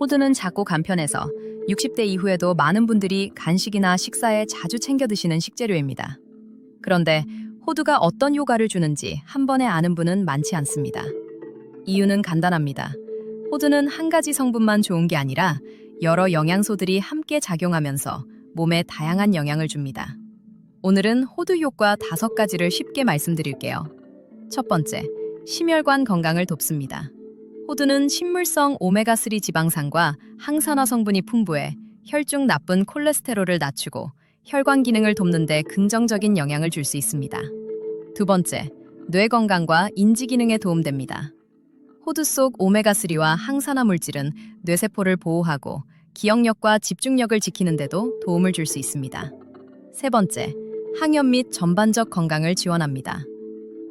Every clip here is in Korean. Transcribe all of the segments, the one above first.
호두는 작고 간편해서 60대 이후에도 많은 분들이 간식이나 식사에 자주 챙겨 드시는 식재료입니다. 그런데 호두가 어떤 효과를 주는지 한 번에 아는 분은 많지 않습니다. 이유는 간단합니다. 호두는 한 가지 성분만 좋은 게 아니라 여러 영양소들이 함께 작용하면서 몸에 다양한 영향을 줍니다. 오늘은 호두 효과 다섯 가지를 쉽게 말씀드릴게요. 첫 번째, 심혈관 건강을 돕습니다. 호두는 식물성 오메가3 지방산과 항산화 성분이 풍부해 혈중 나쁜 콜레스테롤을 낮추고 혈관 기능을 돕는 데 긍정적인 영향을 줄 수 있습니다. 두 번째, 뇌 건강과 인지 기능에 도움됩니다. 호두 속 오메가3와 항산화 물질은 뇌세포를 보호하고 기억력과 집중력을 지키는 데도 도움을 줄 수 있습니다. 세 번째, 항염 및 전반적 건강을 지원합니다.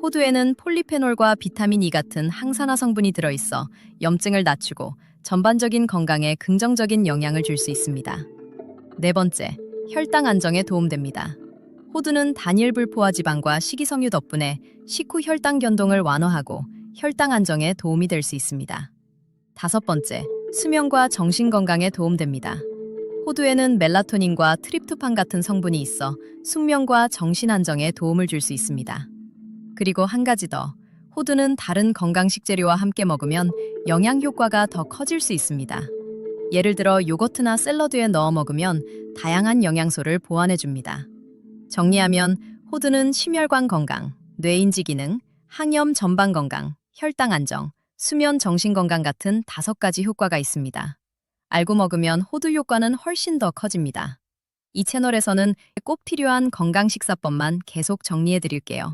호두에는 폴리페놀과 비타민 E 같은 항산화 성분이 들어있어 염증을 낮추고 전반적인 건강에 긍정적인 영향을 줄 수 있습니다. 네 번째, 혈당 안정에 도움됩니다. 호두는 단일 불포화 지방과 식이섬유 덕분에 식후 혈당 변동을 완화하고 혈당 안정에 도움이 될 수 있습니다. 다섯 번째, 수면과 정신 건강에 도움됩니다. 호두에는 멜라토닌과 트립토판 같은 성분이 있어 숙면과 정신 안정에 도움을 줄 수 있습니다. 그리고 한 가지 더. 호두는 다른 건강 식재료와 함께 먹으면 영양 효과가 더 커질 수 있습니다. 예를 들어 요거트나 샐러드에 넣어 먹으면 다양한 영양소를 보완해 줍니다. 정리하면 호두는 심혈관 건강, 뇌인지 기능, 항염 전반 건강, 혈당 안정, 수면 정신 건강 같은 다섯 가지 효과가 있습니다. 알고 먹으면 호두 효과는 훨씬 더 커집니다. 이 채널에서는 꼭 필요한 건강 식사법만 계속 정리해 드릴게요.